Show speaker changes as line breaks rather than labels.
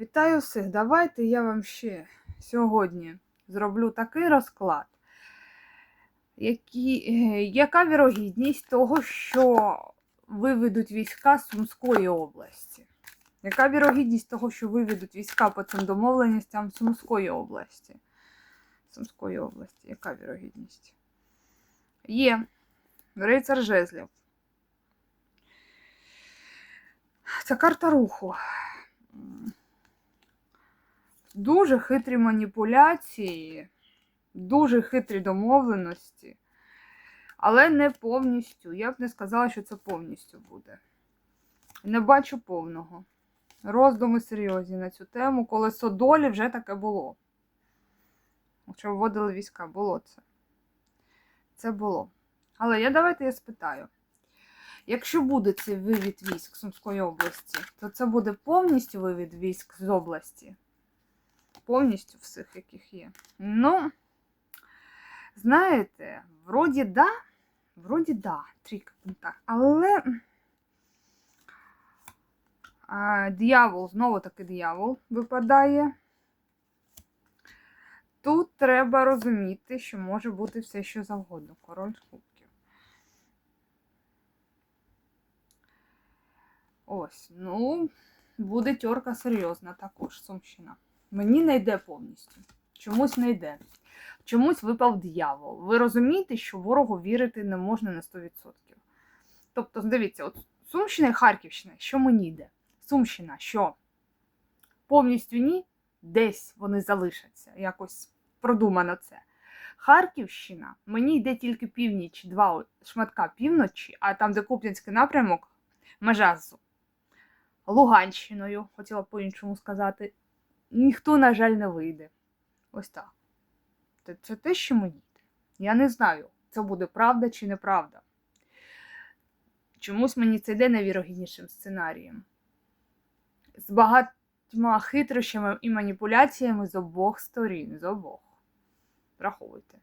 Вітаю всіх! Давайте я вам ще сьогодні зроблю такий розклад. Які, е, яка вірогідність того, що виведуть війська з Сумської області? Яка вірогідність того, що виведуть війська по цим домовленостям Сумської області? Сумської області, яка вірогідність? Є рицар жезлів. Це карта руху. Дуже хитрі маніпуляції, дуже хитрі домовленості, але не повністю. Я б не сказала, що це повністю буде. Не бачу повного. Роздуми серйозні на цю тему. Колесо долі вже таке було. Якщо вводили війська, було це. Це було. Але я давайте я спитаю. Якщо буде цей вивід військ Сумської області, то це буде повністю вивід військ з області. Повністю всіх, яких є. Ну, знаєте, вроді да, вроді да, трійка пентаклів. Але а, диявол, знову таки диявол випадає. Тут треба розуміти, що може бути все, що завгодно. Король кубків. Ось, ну, буде тьорка серйозна також, Сумщина. Мені не йде повністю. Чомусь не йде. Чомусь випав диявол. Ви розумієте, що ворогу вірити не можна на 100%. Тобто, дивіться, от Сумщина і Харківщина, що мені йде? Сумщина, що повністю ні, десь вони залишаться. Якось продумано це. Харківщина, мені йде тільки північ, два шматка півночі, а там, де Куп'янський напрямок, межа з Луганщиною, хотіла по-іншому сказати, ніхто, на жаль, не вийде. Ось так. Це, те, що мені йде. Я не знаю, це буде правда чи неправда. Чомусь мені це йде найвірогіднішим сценарієм. З багатьма хитрощами і маніпуляціями з обох сторін. З обох. Враховуйте.